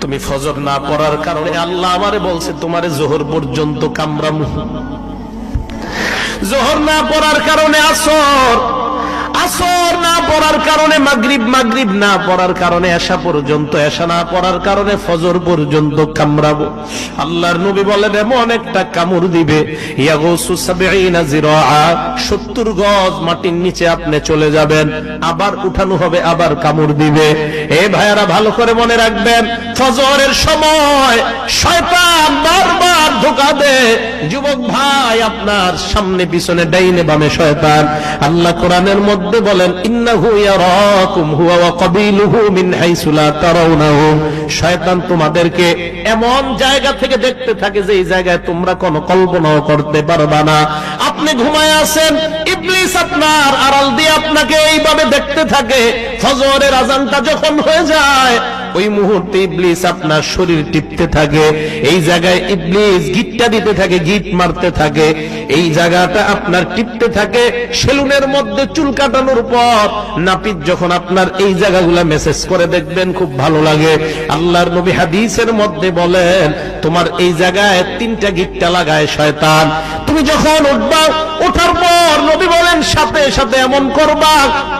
তুমি ফজর না পড়ার কারণে আল্লাহ আমারে বলছে, তোমারে জোহর পর্যন্ত কামরামু। জোহর না পড়ার কারণে আসর। কারণে মাগরিব মাগরিব না পড়ার কারণে এশা পর্যন্ত, এশা না পড়ার কারণে ফজর পর্যন্ত কামড়াবো। আল্লাহর নবী বলেন, এমন একটা কামড় দিবে 70 গজ মাটির নিচে আপনি চলে যাবেন, আবার উঠানো হবে, আবার কামড় দিবে। এ ভাইয়ারা, ভালো করে মনে রাখবেন, ফজরের সময় শয়তান বারবার ধোকা দেয়, যুবক ভাই আপনার সামনে, পিছনে, ডাইনে বামে শয়তান। আল্লাহ কোরআনের মধ্যে বলেন, ইন্নাহু তোমাদেরকে এমন জায়গা থেকে দেখতে থাকে যে এই জায়গায় তোমরা কোনো কল্পনাও করতে পারবা না। আপনি ঘুমায় আছেন, ইবলিস আপনার আড়াল দিয়ে আপনাকে এইভাবে দেখতে থাকে। ফজরের আজানটা যখন হয়ে যায়, ওই মুহূর্তে ইবলিস আপনার শরীর টিপতে থাকে। এই জায়গায় ইবলিস গিটটা দিতে থাকে, গিট মারতে থাকে। এই জায়গাটা আপনার টিপতে থাকে, সেলুনের মধ্যে চুল কাটানোর পর নাপিত যখন আপনার এই জায়গাগুলা মেসেজ করে, দেখবেন খুব ভালো লাগে। আল্লাহর নবী হাদিসের মধ্যে বলেন, তোমার এই জায়গায় তিনটা গিটটা লাগায়, শয়তান। তুমি যখন উঠবা ওঠার পর নবী বলেন, সাথে সাথে এমন করবা,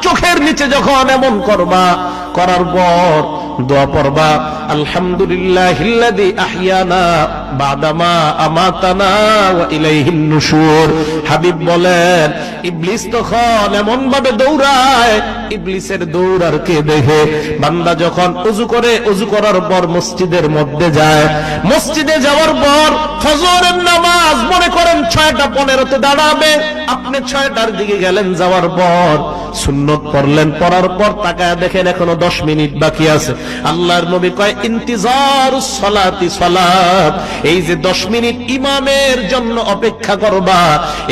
চোখের নিচে যখন এমন করবা, করার পর দোয়া পড়বা। আলহামদুলিল্লাহ আহিয়ানা বাদামা আমাতানা হাবিব বলেন, ইবলিস তখন এমন ভাবে দৌড়ায়, ইবলিসের দৌড়ার কে দেখে? বান্দা যখন উজু করে, উজু করার পর মসজিদের মধ্যে যায়। মসজিদে যাওয়ার পর ফজরের নামাজ মনে করেন ছয়টা পনেরোতে দাঁড়াবে। আপনি ছয়টার দিকে গেলেন, যাওয়ার পর সুন্নত পড়লেন, পড়ার পর তাকায় দেখেন এখনও দশ মিনিট বাকি আছে। আল্লাহর নবী কয়, ইন্তিজার সলাতি সলাত। এই যে দশ মিনিট ইমামের জন্য অপেক্ষা করবা,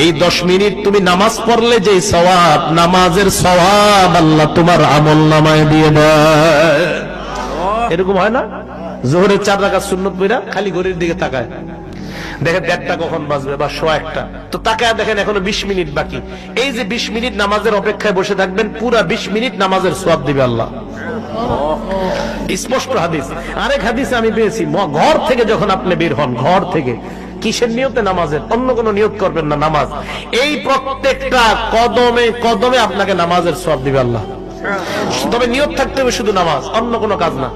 এই দশ মিনিট তুমি নামাজ পড়লে যে সওয়াব, নামাজের সওয়াব আল্লাহ তোমার আমল নামায় দিয়ে দেয়। এরকম হয় না? জোহরের চার রাখা সুন্নত বইরা খালি ঘড়ির দিকে তাকায়। দেখেন দেড়টা কখন বাজবে বা শো একটা। তো তাকায় দেখেন এখনও বিশ মিনিট বাকি। এই যে বিশ মিনিট নামাজের অপেক্ষায় বসে থাকবেন, পুরা বিশ মিনিট নামাজের সোয়াব দিবে আল্লাহ। স্পষ্ট হাদিস। আরেক হাদিস আমি পেয়েছি ঘর থেকে যখন আপনি বের হন, ঘর থেকে, কিসের নিয়তে নামাজের? অন্য কোনো নিয়ত করবেন না, নামাজ। এই প্রত্যেকটা কদমে কদমে আপনাকে নামাজের সব দিবে আল্লাহ। তবে নিয়ত থাকতে হবে শুধু নামাজ, অন্য কোনো কাজ না।